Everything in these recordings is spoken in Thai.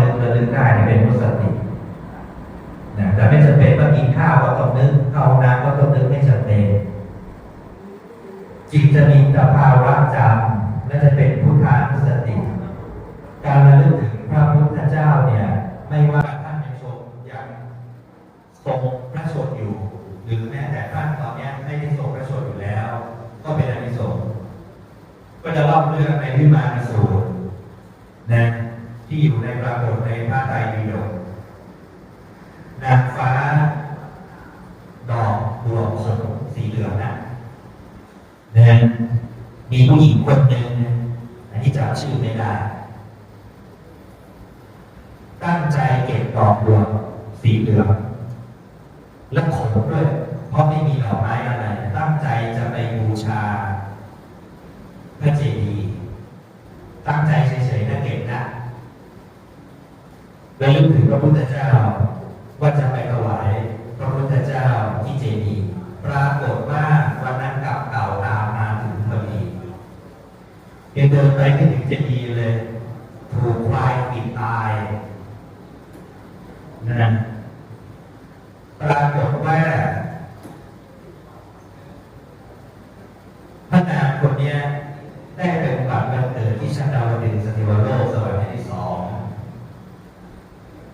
นึกระลึกได้เนี่ยเป็นมุสตินะแต่ไม่จำเป็นว่ากินข้าวก็ต้องนึกเข้าน้ำก็ต้องนึกไม่จำเป็นจิตจะมีแต่ภาวะจำและจะเป็นพุทธานุสติ การระลึกถึงพระพุทธเจ้าเนี่ย ไม่ว่าท่านยังทรงยังทรงพระชนม์อยู่ หรือแม้แต่ท่านตอนเนี้ยไม่ได้ทรงพระชนม์อยู่แล้ว ก็เป็นอานิสงส์ก็จะเล่าเรื่องในวิมานสูตรนะที่อยู่ในปรากฏในพระไตรปิฎกนางฟ้า ดอกบัวขนสีเหลืองนะนะมีผู้หญิงคนหนึ่งอันนี้จำชื่อไม่ได้ ตั้งใจ เก็บดอกบัวสีเหลืองและขนด้วยเพราะไม่มีดอกไม้อะไรตั้งใจจะไปบูชาพระเจดีย์ตั้งใจเฉยๆนะเก็บนะระลึกถึงพระพุทธเจ้าว่าจะไปถวายพระพุทธเจ้าที่เจดีย์ปรากฏว่าวันนั้นกลับเก่าตามมาถึงพอดียังเดินไปไม่ถึงเจดีย์เลย ถูกควายปิดตายนั่นนะปรากฏว่า พระนางคนเนี้ยได้ไปอุบัติวันเกิดที่ชั้นดาวดึงส์สติวโลกสวรรค์ที่สอง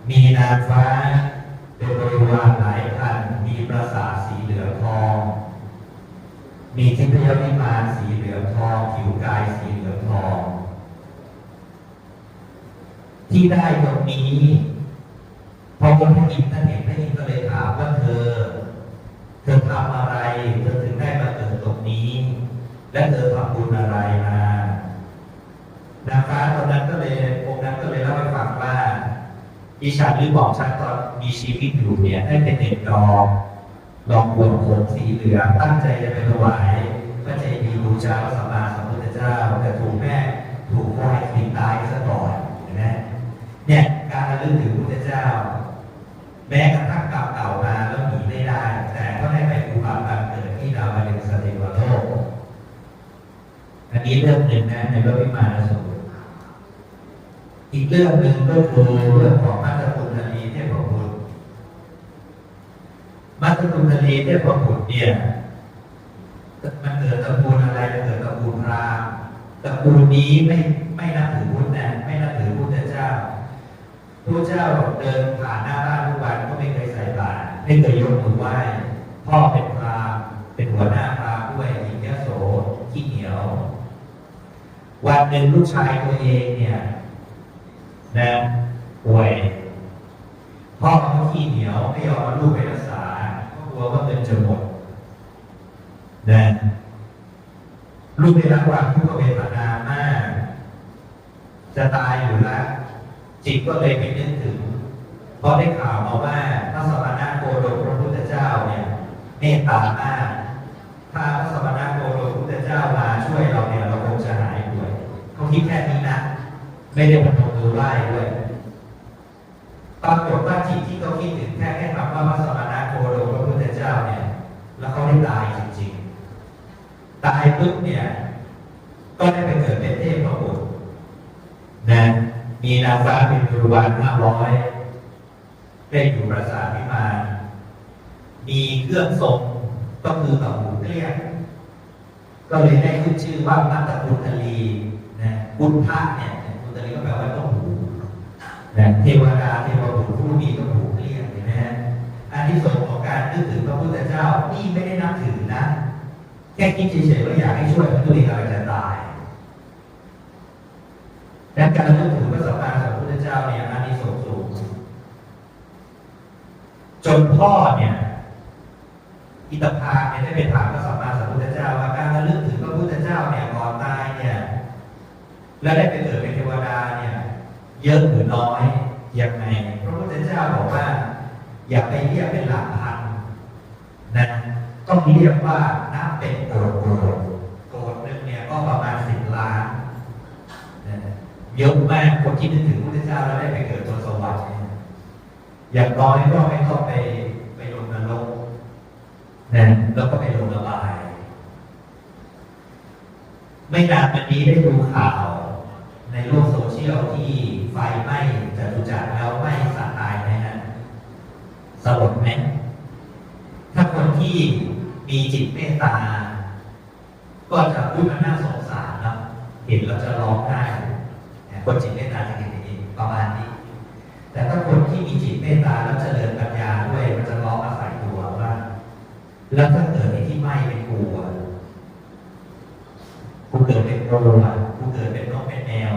มีนางฟ้า เป็นบริวารหลายพันมีปราสาทสีเหลืองทอง มีทิพยวิมานสีเหลืองทอง ผิวกายสีเหลืองทอง ที่ได้ตรงนี้พอคนพระอินท่านเห็นพระอินทร์ก็เลยถามว่าเธอ เธอทำอะไร เธอถึงได้มาเกิดตรงนี้ และเธอทำบุญอะไรมานางฟ้าตอนนั้นก็เลยองค์นั้นก็เลยเล่าให้ฟังว่า ดิฉันหรือบอกฉันตอนมีชีวิตอยู่เนี่ยได้เป็นเด็กดอกดอกบัวโขงสีเหลืองตั้งใจจะไปถวายพระเจดีย์บูชาพระสัมมาสัมพุทธเจ้าแต่ถูกแม่ถูกควายกินตายซะก่อนเห็นไหมเนี่ยการระลึกถึงพุทธเจ้า แม้กระทั่งกรรมเก่ามาแล้วหนีไม่ได้ แต่ก็ได้ไปอุบัติบังเกิดที่ดาวดึงส์สติวโลกอันนี้เรื่องหนึ่งนะในพระวิมานสูตรอีกเรื่องหนึ่งก็คือเรื่องของมัตตคุณทลีเทพบุตร มัตตคุณทลีเทพบุตรเนี่ยมันเกิดตระกูลอะไรมันเกิดตระกูลพราหมณ์ตระกูลนี้ไม่ไม่นับถือพุทธนะไม่นับถือพุทธเจ้าพระเจ้าเดินผ่านหน้าบ้านทุกวันก็ไม่เคยใส่บาตรไม่เคยยกมือไหว้พ่อเป็นพราหมณ์เป็นหัวหน้าพราหมณ์ด้วยหญิงยโสขี้เหนียว วันหนึ่งลูกชายตัวเองเนี่ยนะป่วยพ่อเขาขี้เหนียวไม่ยอมลูกไป รักษาเรากลัวว่าเงินจะหมดนะลูกได้รับความทุกขเวทนามาก จะตายอยู่แล้ว จิตก็เลยไปนึกถึง เพราะได้ข่าวมาว่าพระสมณะโคดมพระพุทธเจ้าเนี่ยเมตตามากถ้าพระสมณะโคดมพระพุทธเจ้ามาช่วยเราเนี่ยเราคงจะหายป่วยเขาคิดแค่นี้นะ ไม่ได้พนมมือไหว้ด้วยปรากฏว่าจิตที่เขาคิดถึงแค่แค่คำว่าพระสมพระพุทธเจ้าเนี่ย แล้วเขาได้ตายจริงๆ ตายปุ๊บเนี่ย ก็ได้ไปเกิดเป็นเทพพระบุตรนะมีนางฟ้าเป็นบริวารห้าร้อยได้อยู่ปราสาทวิมานมีเครื่องทรงก็คือกับหูเกลี้ยงก็เลยได้ขึ้นชื่อว่ามัตตพุทลีนะพุทธะเนี่ยพุทลีก็แปลว่าต้องหูนะเทวดาเทวบุตรผู้มีต้องหูเกลี้ยงเห็นไหมฮะอันที่สอง จ้านี่ไม่ได้นับถือนะ แค่คิดเฉยๆว่าอยากให้ช่วยตัวเองกำลังจะตายและการนึกถึงพระสัมมาสัมพุทธเจ้าเนี่ยอันนี้สูงสูงจนพ่อเนี่ยอิตภาเนี่ยได้ไปถามพระสัมมาสัมพุทธเจ้าว่าการระลึกถึงพระพุทธเจ้าเนี่ยก่อนตายเนี่ย แล้วได้ไปเกิดเป็นเทวดาเนี่ย เยอะหรือน้อยยังไงพระพุทธเจ้าบอกว่า อย่าไปเรียกเป็นหลักพัน ต้องเรียกว่าน้ำเป็นโกดโกดโกดหนึ่งเนี่ยก็ประมาณสิบล้านเยอะมากคนที่นึกถึงพระเจ้าแล้วได้ไปเกิดบนสวรรค์อย่างน้อยก็ไม่ต้องไปไปลงนรกนะแล้วก็ไปลงระบาย ไม่นานมานนี้ได้ดูข่าว ในโลกโซเชียลที่ไฟไหม้จตุจักรแล้วไหม้สัตายนะฮะสลดไหมถ้าคนที่ มีจิตเมตตา ก็จะพูดมันน่าสงสารนะเห็นแล้วจะร้องไห้คนจิตเมตตาจะเห็นอย่างนี้ประมาณนี้ แต่ถ้าคนที่มีจิตเมตตาแล้วเจริญปัญญาด้วยมันจะร้องอาศัยตัวว่า แล้วถ้าเกิดไอ้ที่ไหม้เป็นกูอะกูเกิดเป็นโรอะกูเกิดเป็นนกเป็นแมว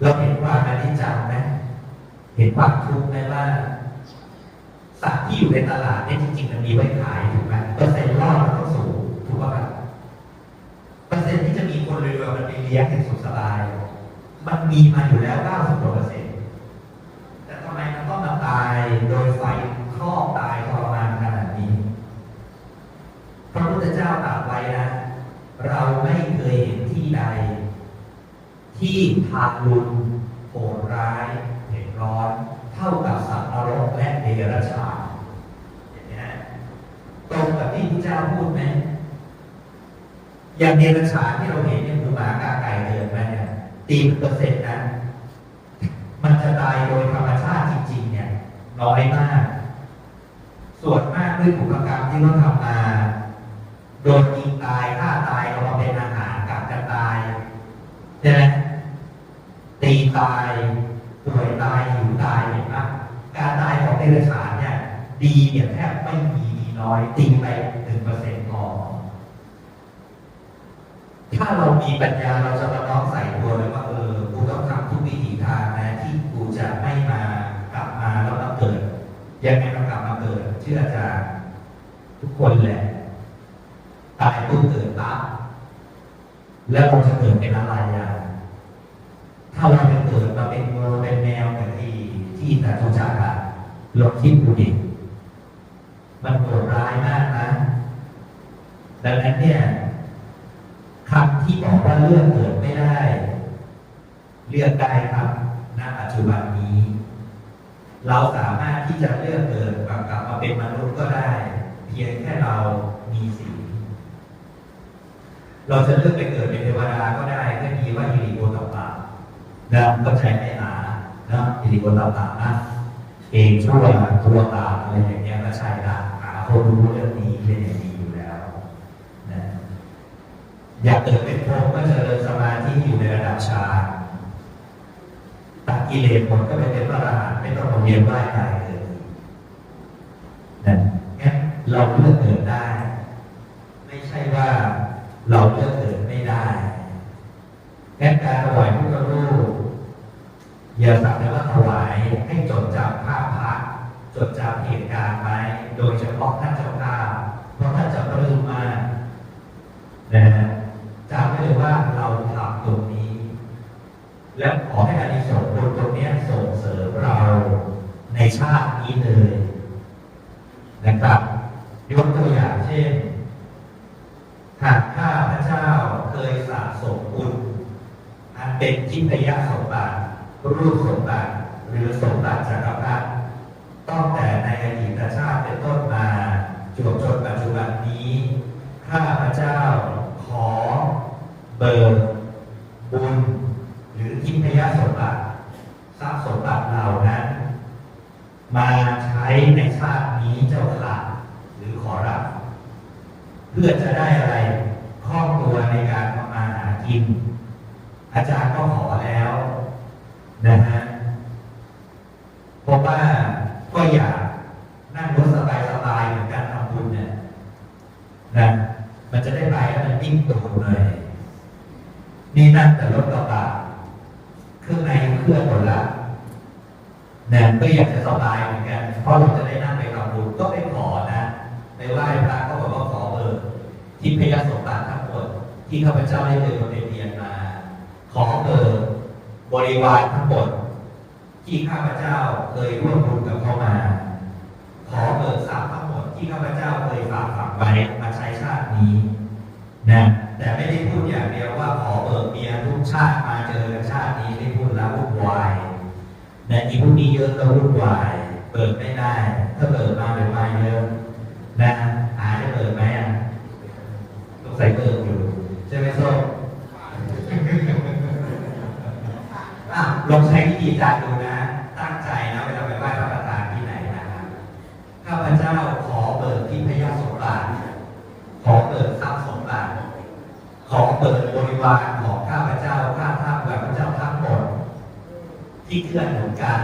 เราเห็นความอนิจจังไหมเห็นความทุกข์ไหมว่า สัตว์ที่อยู่ในตลาดเนี่ยจริงๆมันมีไว้ขายถูกไหมเปอร์เซ็นต์รอดมันต้องสูงถูกป่ะครับเปอร์เซ็นต์ที่จะมีคนรวยๆมันไปเลี้ยงอย่างสุขสบาย มีมาอยู่แล้ว 90กว่าเปอร์เซ็นต์แต่ทำไมมันต้องมาตายโดยไฟครอบตายทรมานขนาดนี้ พระพุทธเจ้าตรัสไว้นะ เราไม่เคยเห็นที่ใด ที่ทารุณโหดร้ายเผ็ดร้อน เท่ากับสัตว์นรกและเดรัจฉานเห็นไหมตรงกับที่พระเจ้าพูดไหมอย่างเดรัจฉานที่เราเห็นเนี่ยหมูหมากาก ตีเปอร์เซ็นต์นะมันจะตายโดยธรรมชาติจริง ๆ เนี่ย น้อยมาก ส่วนมากด้วยบุพกรรมที่เขาทำมาโดนยิงตายฆ่าตายเอามาเป็นอาหารกับจะตายใช่ไหมตีตายป่วยตายหิวตายเห็นไหมการตายของเดรัจฉานเนี่ย ดีเนี่ยแทบไม่มีมีน้อยตีไปหนึ่งเปอร์เซ็นต์ ถ้าเรามีปัญญาเราจะมาน้อมใส่ตัวเลยว่าเออกูต้องทำทุกวิถีทางนะที่กูจะไม่มากลับมาแล้วมาเกิดยังไงต้องกลับมาเกิดเชื่ออาจารย์ทุกคนแหละตายปุ๊บเกิดปั๊บแล้วเราจะเกิดเป็นอะไรอะถ้าเราจะเกิดมาเป็นงูเป็นแมวแบบที่ที่แต่ทุจักอะลองคิดดูดิมันโหดร้ายมากนะดังนั้นเนี่ย ที่บอกว่าเลือกเกิดไม่ได้ เลือกได้ครับณปัจจุบันนี้ เราสามารถที่จะเลือกเกิดกลับมาเป็นมนุษย์ก็ได้ เพียงแค่เรามีศีลเราจะเลือกไปเกิดเป็นเทวดาก็ได้ก็มีว่าอิริโกตปะนะก็ใช้ไม่หานะอิริโกตปะนะเองชั่วตัวตาอะไรอย่างเงี้ยก็ใช่ละหาคนรู้เรื่องนี้เป็นอย่างนี้ อยากเกิดเป็นพรหมก็เจริญสมาธิอยู่ในระดับฌานตัดกิเลสหมดก็ไปเป็นพระอรหันต์ไม่ต้องมาเวียนว่ายตายเลยนะงั้นเราเลือกเกิดได้ ไม่ใช่ว่าเราเลือกเกิดไม่ได้งั้นการถวายพุทธรูปอย่าสักแต่ว่าถวายให้จดจำภาพพระจดจำเหตุการณ์ไว้โดยเฉพาะท่านเจ้าภาพเพราะท่านจะปลื้มมากนะฮะจำไว้เลยว่าเราทำตรงนี้ และขอให้อานิสงส์บนตรงเนี้ยส่งเสริมเราในชาตินี้เลย นะครับยกตัวอย่างเช่น หากข้าพระเจ้าเคยสะสมบุญอันเป็นทิพยสมบัติ รูปสมบัติ หรือสมบัติจักรพรรดิตั้งแต่ในอดีตชาติเป็นต้นมาจวบจนปัจจุบันนี้ ข้าพระเจ้าขอเบิกบุญ หรือทิพยสมบัติทรัพย์สมบัติเหล่านั้น มาใช้ในชาตินี้เจ้าค่ะ หรือขอรับ เพื่อจะได้อะไรคล่องตัวในการทำมาหากิน อาจารย์ก็ขอแล้วนะฮะเพราะว่าก็อยากนั่งรถสบายๆเหมือนการทำบุญเนี่ยนะมันจะได้ไปแล้วมันยิ่งโตเลยนี่นั่งแต่รถกระบะเครื่องในเครื่องหมดละ นะก็อยากจะสบายเหมือนกัน เพราะเราจะได้นั่งไปทำบุญก็ไปขอนะไปไหว้พระก็บอกว่าขอเบิกทิพยสมบัติทั้งหมดที่ข้าพเจ้าได้เคยมาเป็นเรียนมา ขอเบิก บริวารทั้งหมดที่ข้าพเจ้าเคยร่วมบุญกับเขามา ขอเบิกทรัพย์ทั้งหมดที่ข้าพเจ้าเคยฝากฝังไว้มาใช้ชาตินี้นะแต่ไม่ได้พูดอย่างเดียวว่าขอเบิกเมียทุกชาติมาเจอกันชาตินี้ไม่พูดแล้ววุ่นวายในอีพวกนี้เยอะก็วุ่นวายเปิดไม่ได้ ถ้าเปิดมาเป็นมาเยอะ ตาดูนะ ตั้งใจนะเวลาไปไหว้พระประธานที่ไหนนะครับข้าพเจ้าขอเบิกที่พยาสมบัติขอเบิกทรัพย์สมบัติขอเบิกบริวารของข้าพเจ้าข้าท่าข้าพเจ้าทั้งหมดที่เกื้อนหนุนกัน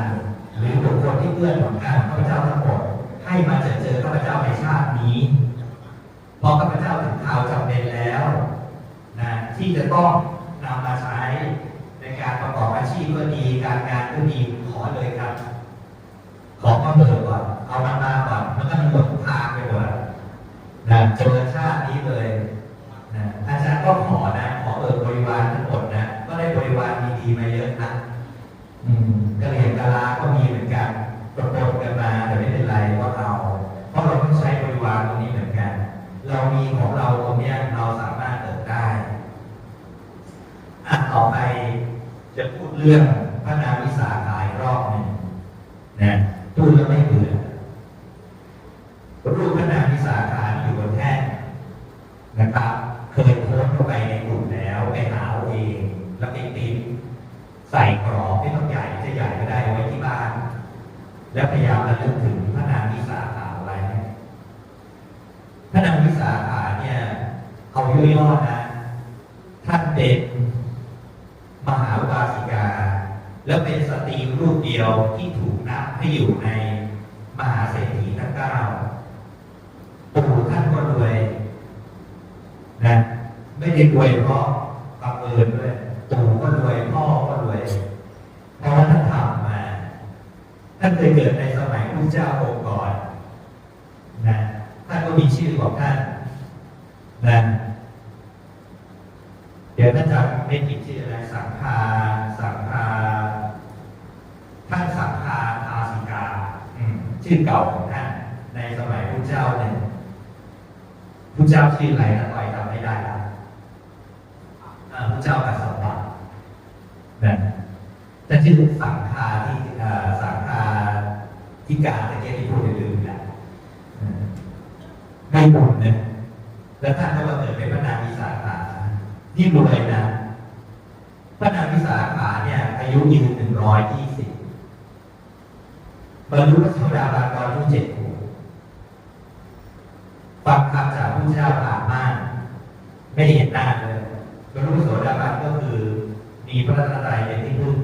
หรือบุคคลที่เกื้อนหนุนกันข้าพเจ้าทั้งหมดให้มาเจอเจอข้าพเจ้าในชาตินี้พอข้าพเจ้าถึงข่าวจำเป็นแล้วนะที่จะต้องนำมาใช้ ในการประกอบอาชีพก็ดีการงานก็ดีขอเลยครับ ขอข้อเบิกก่อนเอามันมาก่อนมันก็มันหมดทางไปหมดนะเจอชาตินี้เลยนะอาจารย์ก็ขอนะขอเบิกบริวารทั้งหมดนะก็ได้บริวารดีๆมาเยอะนะอืมกะเหรี่ยงกะลาก็มีเหมือนกันปนกันมาแต่ไม่เป็นไรก็เอา เพราะเราต้องใช้บริวารตรงนี้เหมือนกัน เรามีของเราตรงเนี้ยเราสามารถเติบได้อะต่อไป จะพูดเรื่องพระนาวิสาขายรอบหนึ่งนะพูดแล้วไม่เบื่อรูปพระนามวิสาขาอยู่บนแท่นนะครับ เคยโพสต์เข้าไปในกลุ่มแล้วไปหาเอาเองแล้วไปติด ใส่กรอบไม่ต้องใหญ่จะใหญ่ก็ได้เอาไว้ที่บ้าน แล้วพยายามระลึกถึงพระนามวิสาขาไว้พระนามวิสาขาเนี่ยเอาย่อๆนะท่านเป็นมหาวาสิกา แล้วเป็นสตรีรูปเดียวที่ถูกนับให้อยู่ในมหาเศรษฐีทั้งเก้าปู่ท่านก็รวยนะ ได้รวยเพราะบังเอิญด้วยปู่ก็รวยพ่อก็รวยเพราะว่าท่านทำมาท่านเคยเกิดในสมัยพระเจ้าองค์ก่อนนะท่านก็มีชื่อของท่านนะเดี๋ยวท่านจำไม่ผิดชื่ออะไรสังคาสังคาท่านสังคาทาสิกาชื่อเก่าของท่านในสมัยพระเจ้าเนี่ยพระเจ้าชื่ออะไรนะต่อยจำไม่ได้แล้วอ่าพระเจ้ากัสสปะนะแต่ชื่อสังคาที่อ่าสังคาที่ กาตะเกียบที่พูดลืมๆนะอืมไม่บุญนะแล้วท่านก็มาเกิดเป็นพระนามวิสาขาที่รวยนะพระนามวิสาขาเนี่ย อายุยืนหนึ่งร้อยยี่สิบบรรลุพระโสดาบันตอนอายุเจ็ดขวบฟังคำจากพระเจ้าผ่านมานไม่ได้เห็นหน้าเลยบรรลุพระโสดาบันก็คือ มีพระตรัยเป็นที่พึ่ง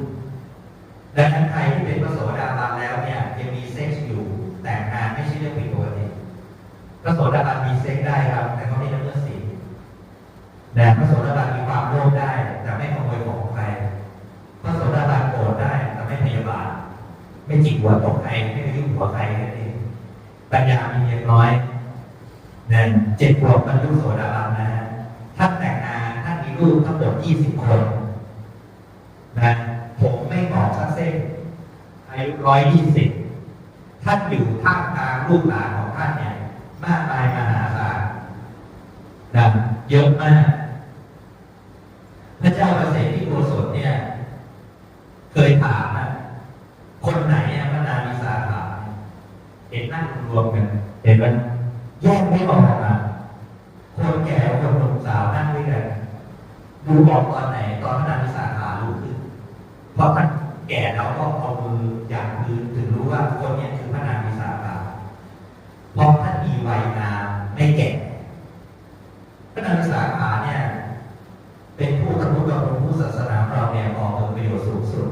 ดังนั้นใครที่เป็นพระโสดาบันแล้วเนี่ยยังมีเซ็กซ์อยู่ แต่งงานไม่ใช่เรื่องผิดปกติพระโสดาบันมีเซ็กซ์ได้ครับ แต่ก็ไม่ละเมิดศีลนะพระโสดาบันมีความโลภได้ แต่ไม่ขโมยของใครพระโสดาบันโกรธได้แต่ไม่พยาบาท ไม่จิกหัวตกใครไม่ไปยุ่งหัวใครนั่นเองปัญญามีเพียงน้อยเนะเจ็ดขวบบรรลุโสดาบันนะฮะท่านแต่งงานท่านมีลูกทั้งหมดยี่สิบคนนะผมไม่บอกชัดเส้น อายุร้อยยี่สิบท่านอยู่ท่ามกลางลูกหลานของท่านเนี่ยมากมายมหาศาลนะเยอะมาก พระเจ้าเกษตรที่โกศลเนี่ย เคยถามนะคนไหนอะพระนามวิสาขาเห็นนั่งรวมกัน เห็นไหมแยกไม่ออกอะคนแก่คนหนุ่มสาวนั่งด้วยกัน ดูออกตอนไหนตอนพระนามวิสาขารู้ขึ้นเพราะท่านแก่แล้วก็เอามืออย่างมือถึงรู้ว่าคนเนี้คือพระนามวิสาขาเพราะท่านมีวัยงาม ไม่แก่พระนามวิสาขาเนี่ยเป็นผู้สมมติว่าเป็นผู้ศาสนาของเราเนี่ยออกผลประโยชน์สูงสุด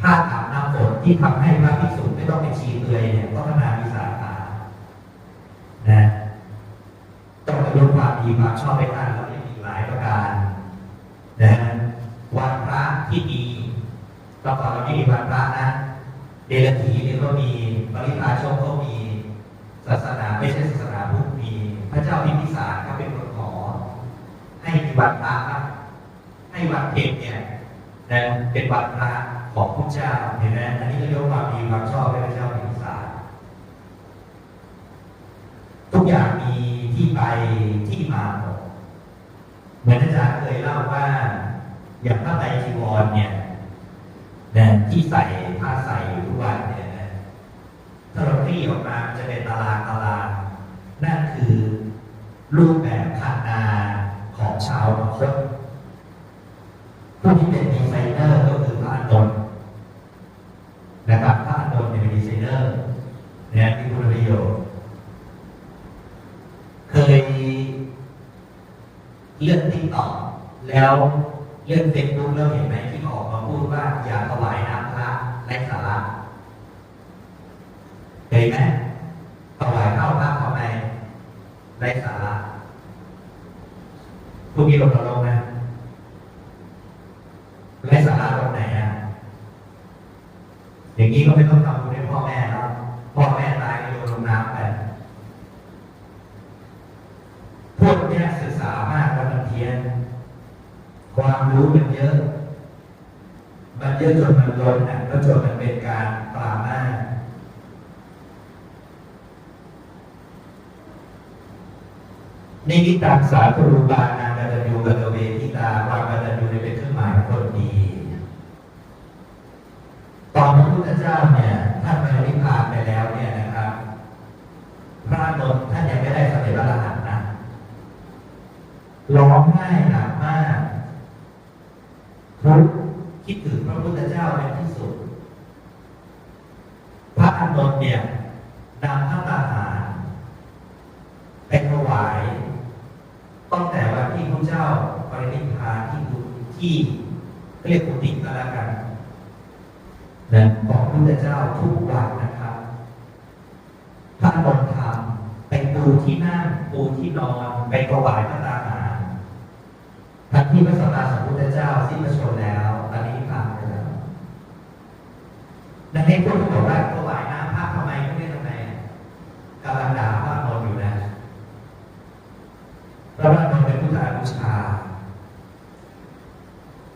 ถ้าถามน้ำฝนที่ทำให้พระภิกษุไม่ต้องไปชีเปลือยเนี่ยก็พระนาวิสาขานะต้องยกความดีความชอบให้ท่านแล้วยังมีหลายประการนะวันพระที่ดีตอนก่อนเราไม่มีวันพระนะเดลถีเนี่ยก็มีปริพาชกก็มีศาสนาไม่ใช่ศาสนาพุทธมี พระเจ้าพิมพิสารก็เป็นคนขอ ให้มีวันพระนะให้วันเพ็ญเนี่ยนะเป็น วันพระของพระเจ้าเห็นไหมอันนี้ก็ยกความดีความชอบให้พระเจ้าพิมพิสารทุกอย่างมีที่ไปที่มาหมดเหมือนอาจารย์เคยเล่าว่า อย่างพระไตรจีวรเนี่ยนะที่ใส่ผ้าใส่อยู่ทุกวันเนี่ยนะถ้าเราคลี่ออกมาจะเป็นตารางตารางนั่นคือรูปแบบพันนาของชาวมคตผู้ที่เป็นดีไซเนอร์ก็คือพระอานนท์นะครับพระอานนท์เนี่ยเป็นดีไซเนอร์เนี่ยที่คุณประโยชน์ เคยเลื่อนติ๊กต็อก แล้วเลื่อนเฟซบุ๊กแล้วเห็นไหมที่ออกมาพูดว่าอย่าถวายสาระเห็นไหมถวายข้าวพระทำไมไร้สาระผู้มีลงลงนะไร้สาระตรงไหนอะอย่างนี้ก็ไม่ต้องทำบุญให้พ่อแม่แล้วพ่อแม่ตายก็โยนลงน้ำไป พวกเนี้ยศึกษามากแล้วมันเพี้ยน ความรู้มันเยอะ มันเยอะจดมันลดนอะก็จดมันเป็นการปรามาในิมิตังสาครูบานางกตัญญูกตเวทิตาวางกตัญญูเนเป็นเครื่องหมายคนดี ตอนพระพุทธเจ้าเนี่ยท่านไปนิพพานไปแล้วเนี่ยนะครับ พระนนท์ท่านยังไม่ได้สำเร็จพระอรหันต์นะร้องไห้หนักมากทุกข์คิดถึงพระพุทธเจ้าเป็นที่สุด พระอานนท์เนี่ยนำพระตาหารไปถวายตั้งแต่วันที่พระเจ้าปรินิพพานที่ กุที่เรียกกุฏิก็แล้วกัน นะของพระพุทธเจ้าทุกวันนะครับ พระนนท์ทำไปปูที่นั่งปูที่นอนไปถวายพระตาหารทันที่พระสัมมาสัมพุทธเจ้าสิ้นพระชนม์แล้วตอนนี้ผ่านไปแล้วดังนั้นพวกที่บอกว่าถวายน้ำพระทำไมไม่ได้ทำไมกำลังด่าพระนนท์อยู่นะพระนนท์เป็นพุทธานุชา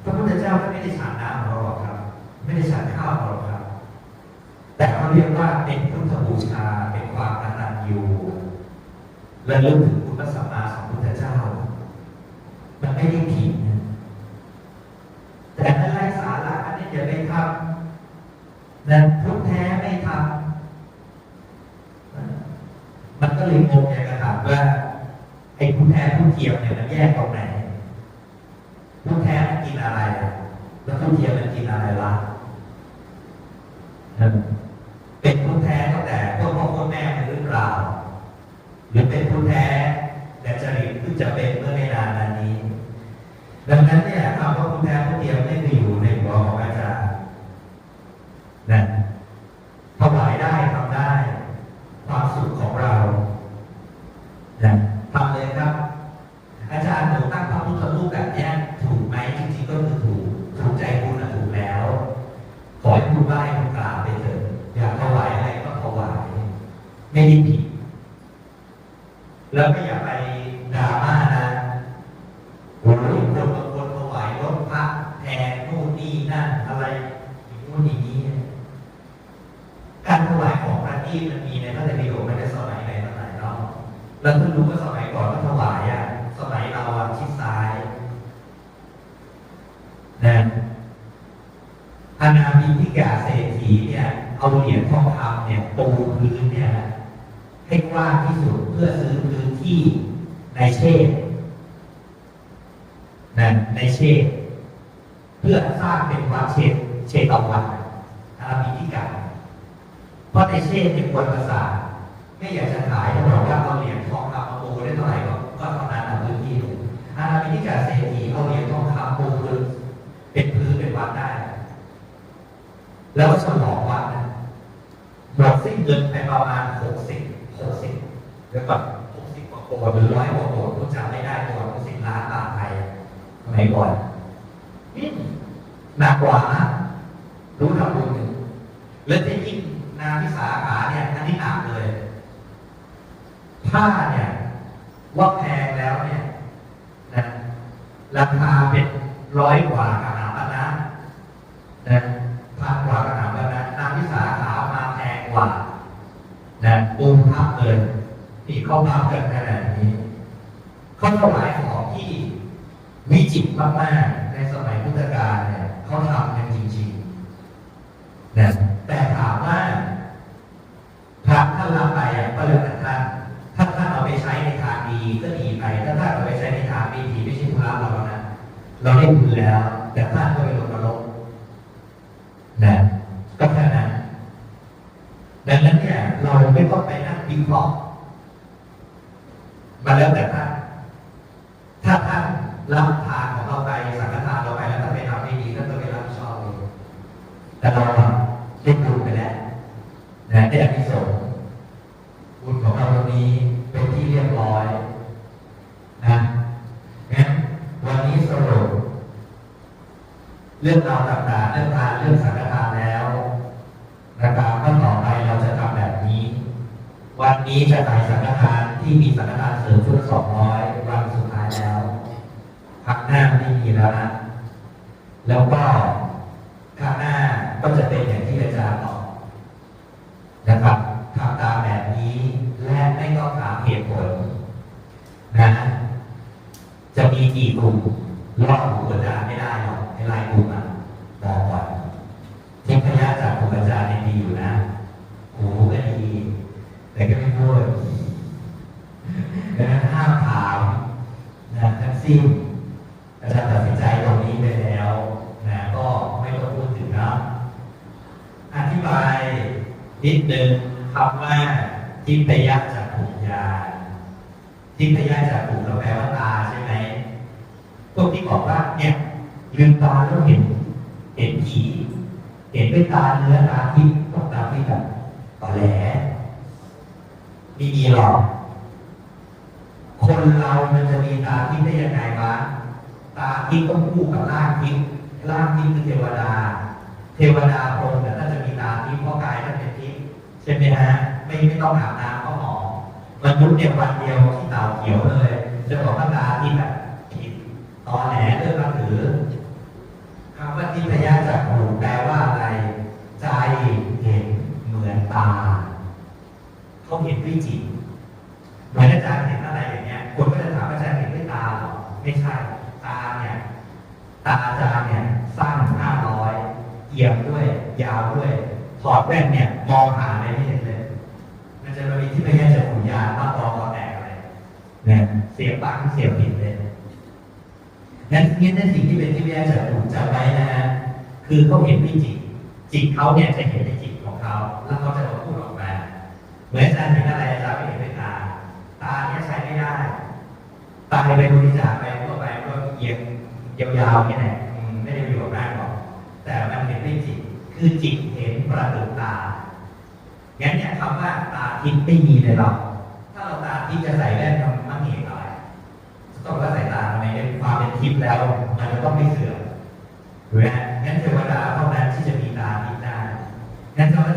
พระพุทธเจ้าไม่ได้ฉันน้ำของเราหรอกครับ ไม่ได้ฉันข้าวของเราครับ แต่เขาเรียกว่าเป็นพุทธบูชา เป็นความกตัญญู และลึกถึงคุณพระสัมมาสัมพุทธเจ้า มันไม่ได้ผิดนะแต่ถ้าไร้สาระอันนี้อย่าไปทำนะพุทธแท้ไม่ทำมันก็เลยงงอย่างกระถามว่าไอ้พุทธแท้พุทธเทียมเนี่ยมันแยกตรงไหนผู้แท้มันกินอะไรอะแล้วผู้เทียมมันกินอะไรล่ะเป็นผู้แท้ตั้งแต่พวกพ่อพ่อแม่มันหรือเปล่า หรือเป็นผู้ แท้แต่จริตที่จะเป็นเมื่อไม่นานนี้ ดังนั้นเนี่ยคำว่าผู้แท้ผู้เดียวไม่มีด้อยู่ในหัวของอาจารย์นะถวายได้ทำได้ ความสุขของเรานะทำเลยครับ อาจารย์หนูตั้งพระพุทธรูปแบบเนี้ยถูกไหมจริงๆก็คือถูกถูกใจคุณนะถูกแล้ว ขอให้คุณไหว้คุณกราบไปเถอะอยากถวายอะไรก็ถวายไม่ได้ผิด แล้วก็อย่าไปดราม่านะโอ้ยคนบางคนถวายรถพระแพงนู่นนี่นั่น อะไรนู่นอย่างนี้ การถวายของพระที่มันมีในพระไตรปิฎกมันจะสมัยไหนสมัยเนาะแล้วเพิ่งรู้ว่าสมัยก่อนก็ถวายอะสมัยเราอะชิดซ้ายนะอาณาบินิกาเศรษฐีเนี่ย เอาเหรียญทองคำเนี่ยปูพื้นเนี่ยให้กว้างที่สุดเพื่อซื้อพื้นที่ในเชษนะในเชษ แล้วก็ฉลองวัดนะหมดสิ้นเงินไปประมาณหกสิบหกสิบแล้วก็หกสิบกว่าโกดหรือร้อยกว่าโกดผมจำไม่ได้ตัวหกสิบล้านบาทไทยสมัยก่อนนี่หนักกว่านะรู้ทำบุญหนึ่งแล้วจะยิ่ง นาพิสาขาเนี่ยอันนี้หนักเลย ผ้าเนี่ย ว่าแพงแล้วเนี่ยนะราคาเป็นร้อยกว่ากระหนาปนะนะพันกว่ากระหนาปนะนาพิสาขามาแพงกว่านะปูพับเลยที่เขาพับกันขนาดนี้ เขาหมายของที่วิจิตรมาก ๆ ในสมัยพุทธกาลเนี่ยเขาทำกันจริงๆ นะแต่ถามว่าพระท่านรับไปอะก็แล้วแต่ท่านถ้าท่านเอาไปใช้ในทางดีก็ดีไป ถ้าท่านเอาไปใช้ในทางไม่ดีไม่ใช่พระเราแล้วนะ เราได้บุญแล้ว แต่ท่านก็ไปลงนรกนะก็แค่นั้นดังนั้นเนี่ย เราไม่ต้องไปนั่งวิเคราะห์มาแล้วแต่ท่าน ถ้าท่านรับทานของเราไปสังฆทานเราไปแล้วท่านไปทำไม่ดีท่านก็ไปรับผิดชอบเอง แต่เราอะ ได้บุญไปแล้วนะได้อานิสงส์บุญของเราตรงนี้เป็นที่เรียบร้อยนะงั้นวันนี้สรุป เรื่องราวต่างๆเรื่องทานเรื่องสังฆทานแล้วนะครับก็ต่อไปเราจะทำแบบนี้ วันนี้จะขายสังฆทานที่มีสังฆทานเสริมชุดสองร้อยวันสุดท้ายแล้วพักหน้าไม่มีแล้วนะแล้วก็ข้างหน้าก็จะเป็นอย่างที่อาจารย์บอกนะครับทำตามแบบนี้และไม่ต้องถามเหตุผลนะ จะมีกี่กลุ่มรอบหูอาจารย์ไม่ได้หรอกในรายกลุ่มอะบอกก่อนทิพยะจากครูอาจารย์เนี่ยดีอยู่นะหูก็ดี แต่ ก็ไม่พูดดังนั้นห้ามถามนะทั้งสิ้นอาจารย์ตัดสินใจตรงนี้ไปแล้วนะก็ไม่ต้องพูดถึงนะอธิบายนิดนึงคำว่าทิพยะจากขุญญาณทิพยาจากหูเราแปลว่าตาใช่ไหมพวกที่บอกว่าเนี่ยลืมตาแล้วเห็น เห็นผีเห็นด้วยตาเนื้อตาทิพย์ต้องตาที่แบบต่อแหล ไม่มีหรอก คนเรามันจะมีตาทิพย์ได้ยังไงวะตาทิพย์ต้องคู่กับร่างทิพย์ร่างทิพย์คือเทวดา เทวดาพรหมแต่ถ้าจะมีตาทิพย์เพราะกายท่นเป็นทิพย์ใช่ไหมฮะไม่ไม่ต้องอาบน้ำก็หอมมนุษย์เนี่ยวันเดียวที่ตาเขียวเลยจะบอกว่าตาที่แบบผิดตอแหลเรื่องมาถือคำว่าทิพยาจากหูแปลว่าอะไร ใจเห็นเหมือนตา เขาเห็นด้วยจิตเหมือนอาจารย์เห็นอะไรอย่างเงี้ย คนก็จะถามอาจารย์เห็นด้วยตาเหรอไม่ใช่ ตาเนี่ย ตาอาจารย์เนี่ยสั้นห้าร้อยเอียงด้วย ยาวด้วยถอดแว่นเนี่ย มองหาอะไรไม่เห็นเลย มันจะมีที่ไม่แย่จะขุนยาบ้าตอคอแตกอะไรเนี่ยเสียบังเสียผิดเลยงั้นงั้นนั่นสิ่งที่เป็นที่ไม่แย่จะขุนจำไว้นะฮะคือเขาเห็นด้วยจิตจิตเขาเนี่ยจะเห็นในจิตของ ยาวๆแค่ไหนอืมไม่ได้มีแบบนั้นหรอก แต่มันเห็นด้วยจิต คือจิตเห็นประดุตา งั้นเนี่ยคำว่าตาทิพย์ไม่มีในเราถ้าเราตาทิพย์จะใส่แว่นทำมั่งเหตุอะไรต้องว่าใส่ตาทำไมในความเป็นทิพย์แล้ว มันจะต้องไม่เสื่อมหรือไงงั้นเทวดาเท่านั้นที่จะมีตาทิพย์ได้งั้นคำว่า